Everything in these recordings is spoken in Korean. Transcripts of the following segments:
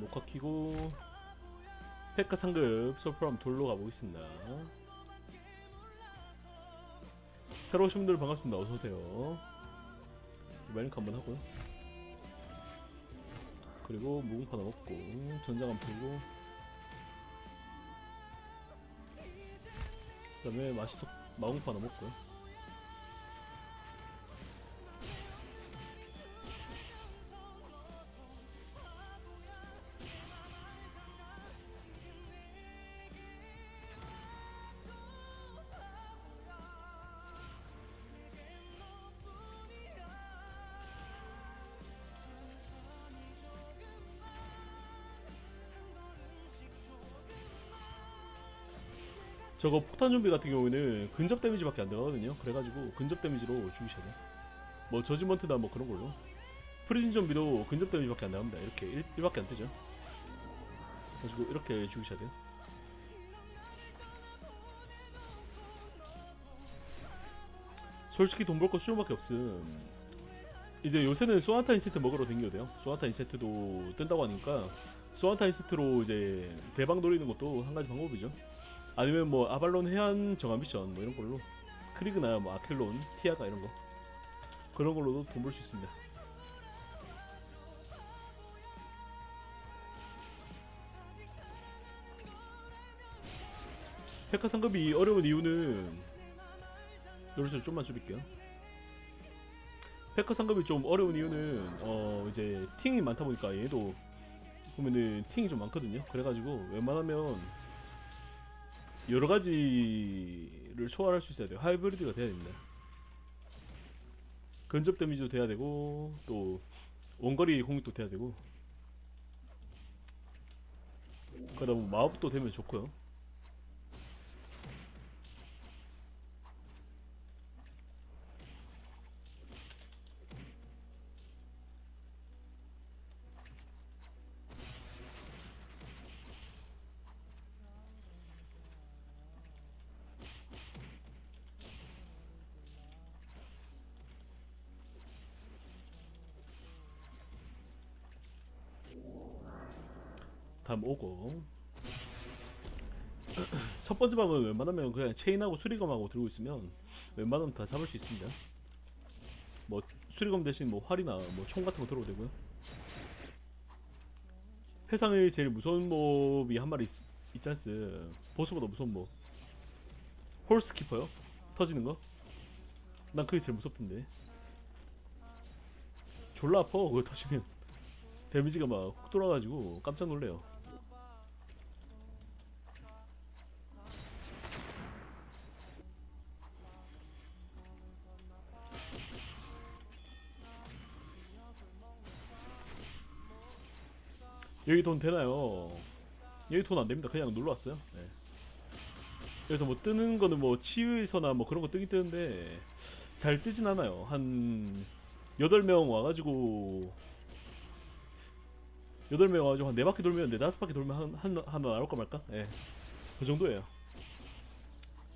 녹화 키고 페카 상급 솔프람 돌로 가보겠습니다. 새로 오신 분들 반갑습니다. 어서 오세요. 마이링크 한번 하고요. 그리고 무궁파 넣었고 전장 한 풀고 그 다음에 마시속 마궁파 넣었고요. 저거 폭탄 좀비 같은 경우에는 근접 데미지밖에 안 들어가거든요. 그래가지고 근접 데미지로 죽이셔야 돼. 뭐 저지먼트나 뭐 그런 걸로. 프리즌 좀비도 근접 데미지밖에 안 나갑니다. 이렇게 1, 1밖에 안 뜨죠. 그래가지고 이렇게 죽이셔야 돼요. 솔직히 돈 벌 거 수요밖에 없음. 이제 요새는 소나타 인세트 먹으러 댕겨도 돼요. 소나타 인세트도 뜬다고 하니까 소나타 인세트로 이제 대박 노리는 것도 한 가지 방법이죠. 아니면 뭐 아발론 해안 정화 미션 뭐 이런 걸로 크리그나 뭐 아켈론, 티아가 이런 거 그런 걸로도 돈 벌 수 있습니다. 페카 상급이 어려운 이유는 여기서 좀만 줄일게요. 페카 상급이 좀 어려운 이유는 어 이제 팅이 많다 보니까 얘도 보면은 팅이 좀 많거든요. 그래가지고 웬만하면 여러 가지를 소화할 수 있어야 돼요. 하이브리드가 돼야 됩니다. 근접 데미지도 돼야 되고 또 원거리 공격도 돼야 되고 그러다 보면 마법도 되면 좋고요. 다음 오고 첫 번째 방은 웬만하면 그냥 체인하고 수리검하고 들고 있으면 웬만하면 다 잡을 수 있습니다. 뭐 수리검 대신 뭐 활이나 뭐 총 같은 거 들어도 되고요. 세상에 제일 무서운 몹이 한 마리 있, 있잖스. 보스보다 무서운 몹. 홀스키퍼요? 터지는 거? 난 그게 제일 무섭던데. 졸라 아파 그거 터지면. 데미지가 막 훅 돌아가지고 깜짝 놀래요. 여기 돈 되나요? 여기 돈 안 됩니다. 그냥 놀러 왔어요. 네. 그래서 뭐 뜨는 거는 뭐 치유에서나 뭐 그런 거 뜨긴 뜨는데 잘 뜨진 않아요. 한 8명 와가지고 8명 와가지고 한 4바퀴 돌면 4, 5바퀴 돌면 한, 한, 하나 나올까 말까? 예. 그 정도예요.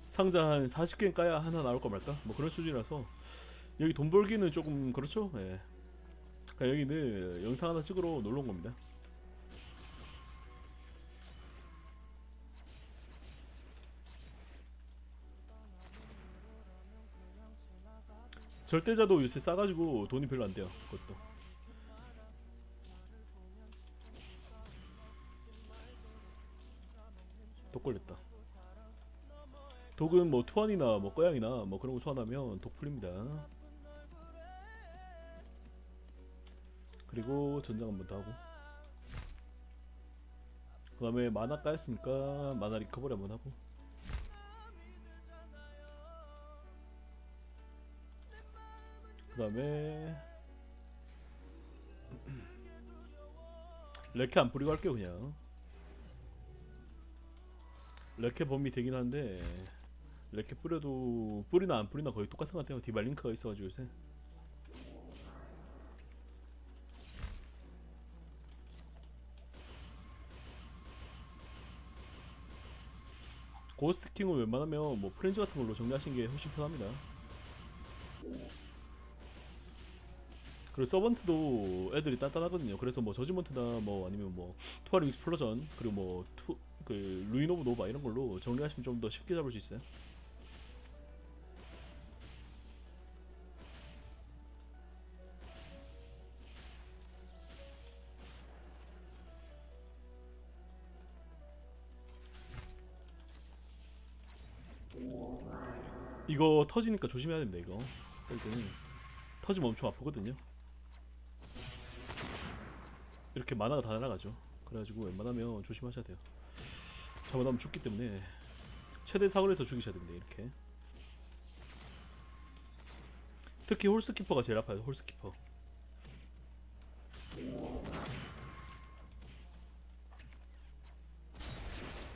상자 한 40개 까야 하나 나올까 말까? 뭐 그런 수준이라서 여기 돈 벌기는 조금 그렇죠? 예. 그러니까 여기는 영상 하나 찍으러 놀러 온 겁니다. 절대자도 요새 싸가지고 돈이 별로 안 돼요. 그것도. 독 걸렸다. 독은 뭐 투안이나 뭐 꺼양이나 뭐 그런 거 소환하면 독 풀립니다. 그리고 전장 한번 더 하고. 그 다음에 만화 까였으니까 만화 리커버리 한번 하고. 그 다음에 레케 안 뿌리고 할게요 그냥. 레케 범위 되긴 한데 레케 뿌려도 뿌리나 안 뿌리나 거의 똑같은 것 같아요. 디발링크가 있어가지고 요새. 고스트킹은 웬만하면 뭐 프렌즈 같은 걸로 정리하시는 게 훨씬 편합니다 그리고 서번트도 애들이 단단하거든요. 그래서 뭐 저지먼트나 뭐 아니면 뭐 투아링 익스플로전 그리고 뭐 투 그 루인 오브 노바 이런 걸로 정리하시면 좀 더 쉽게 잡을 수 있어요. 이거 터지니까 조심해야 됩니다. 이거 터지면 엄청 아프거든요. 이렇게 만화가 다 날아가죠. 그래가지고 웬만하면 조심하셔야 돼요. 잘못하면 죽기 때문에 최대 해서 죽이셔야 됩니다. 이렇게. 특히 홀스키퍼가 제일 아파요. 홀스키퍼.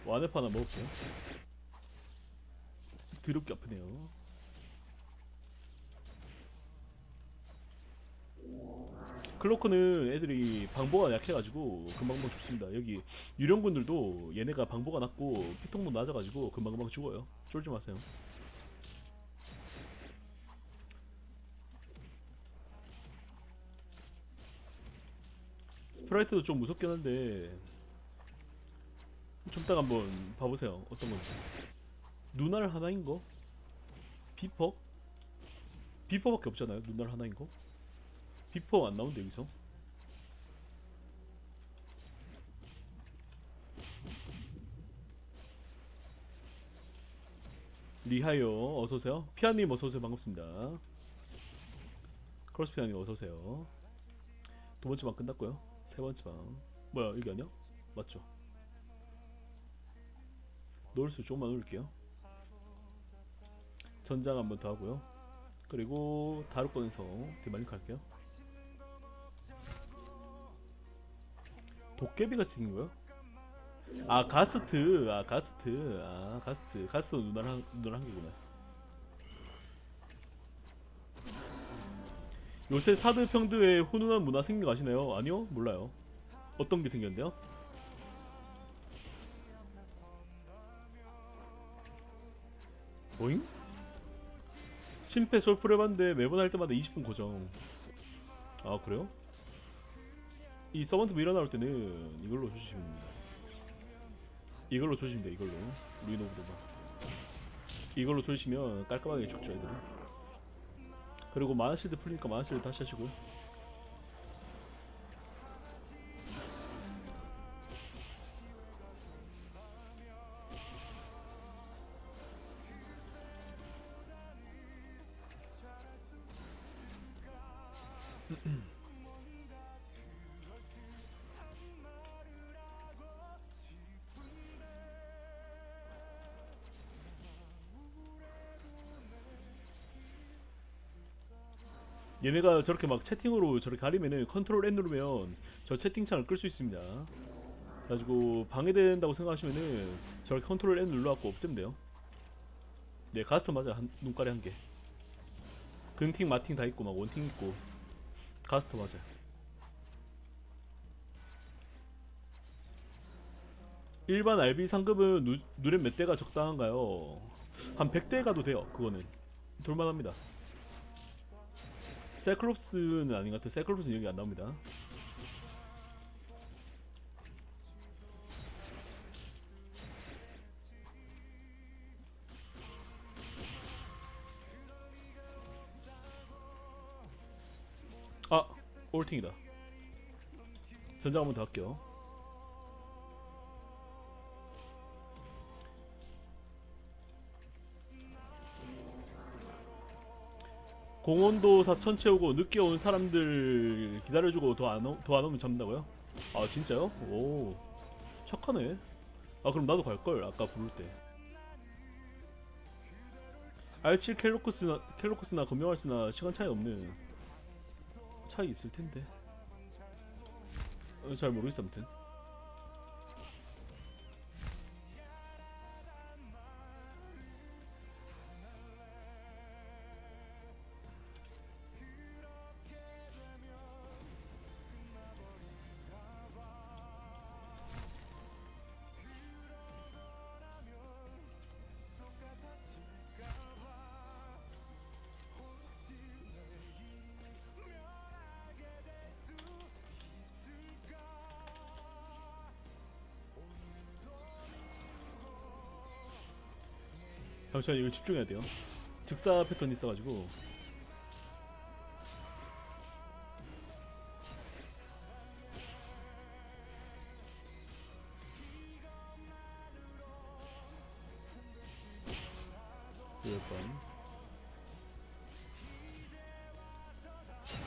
와네파 하나 먹을게요. 드럽게 아프네요. 클로커는 애들이 방보가 약해가지고 금방금방 죽습니다. 여기 유령군들도 얘네가 방보가 낮고 피통도 낮아가지고 금방금방 죽어요. 쫄지 마세요. 스프라이트도 좀 무섭긴 한데 좀 이따가 한번 봐보세요. 어떤 건지. 눈알 하나인 거? 비퍼? 비퍼밖에 없잖아요. 눈알 하나인 거? 비퍼 안 나온대 여기서. 리하요 어서 오세요. 피아님 어서 오세요. 반갑습니다. 크로스 피아님 어서 오세요. 두 번째 방 끝났고요. 세 번째 방. 뭐야 여기 아니야? 맞죠? 놓을 수 조금만 올릴게요. 전장 한번 더 하고요. 그리고 다루권에서 디마링크 할게요. 도깨비가 생긴 거요? 아 가스트, 아 가스트, 아 가스트, 가스트 누나 한 누나 한 개구나. 요새 사드 평드에 훈훈한 문화 생긴 거 아시나요? 아니요, 몰라요. 어떤 게 생겼는데요? 보잉? 심폐 솔프를 봤는데 매번 할 때마다 20분 고정. 아 그래요? 이 서번트 미러 나올 때는 이걸로 조심니다 이걸로 조심돼 이걸로. 루이노브로가 이걸로 조시면 깔끔하게 죽죠 애들은. 그리고 마나실드 풀리니까 마나실드 다시 하시고 얘네가 저렇게 막 채팅으로 저렇게 가리면은 컨트롤 N 누르면 저 채팅창을 끌 수 있습니다. 그래가지고 방해된다고 생각하시면은 저렇게 컨트롤 N 눌러갖고 없애면 돼요. 네 가스트 맞아 한, 눈가리 한 개. 근팅 마팅 다 있고 막 원팅 있고 가스트 맞아요. 일반 RB 상급은 누, 누렘 몇 대가 적당한가요? 한 100대 가도 돼요. 그거는 돌만합니다. 세클롭스는 아닌 것 같아요. 세클롭스는 여기 안 나옵니다. 아, 올팅이다. 전장 한번 더 할게요. 공원도 4천 채우고 늦게 온 사람들 기다려주고 더안 오면 잡는다고요? 아 진짜요? 오 착하네. 아 그럼 나도 갈걸 아까 부를 때. R7 켈로쿠스나 켈로쿠스나 검명할스나 시간 차이 없는 차이 있을 텐데. 어, 잘 모르겠어 아무튼. 잠시만 이거 집중해야 돼요. 즉사 패턴이 있어가지고. 열 번,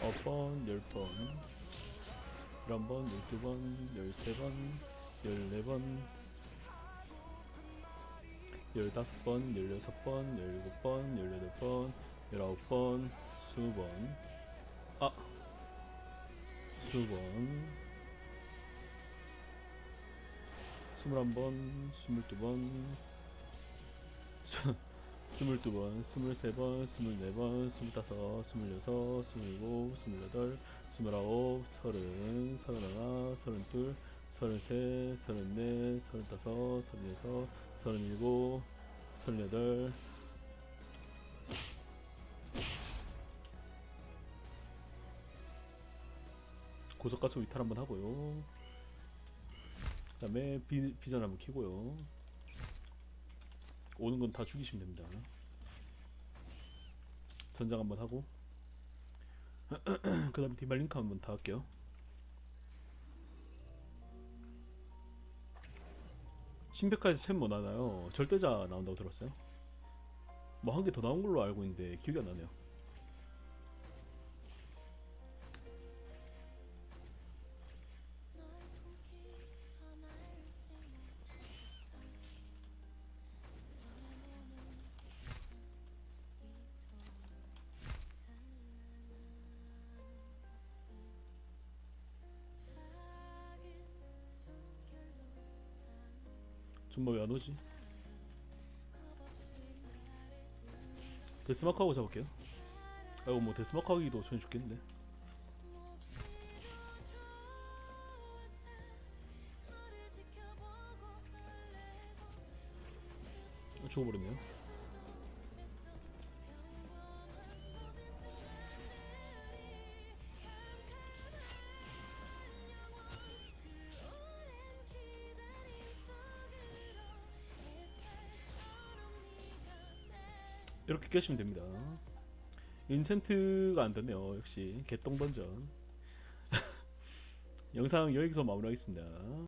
아홉 번, 열 번, 열한 번, 열두 번, 열세 번, 열네 번, 열다섯 번, 열여섯 번, 열일곱 번, 열여덟 번, 열아홉 번, 스무 번, 아, 스무 번, 스물한 번, 스물두 번, 스- 스물두 번, 스물세 번, 스물네 번, 스물다섯, 스물여섯, 스물일곱, 스물여덟, 스물아홉, 서른, 서른하나, 서른둘, 서른셋, 서른넷, 서른다섯, 서른여섯, 서른일곱, 서른여덟, 고속가스 위탈 한번 하고요. 그 다음에 비, 비전 한번 키고요. 오는 건 다 죽이시면 됩니다. 전장 한번 하고 그 다음에 디말링크 한번 다 할게요. 신백화에서 챔뭐 나나요? 절대자 나온다고 들었어요. 뭐 한 개 더 나온 걸로 알고 있는데 기억이 안 나네요. 좀뭐 왜안 오지? 데스마크 하고 잡을게요. 아이고 뭐 데스마크 하기도 전에 죽겠는데. 어, 죽어버렸네요. 이렇게 깨시면 됩니다. 인챈트가 안 됐네요. 역시 개똥 던전. 영상 여기서 마무리하겠습니다.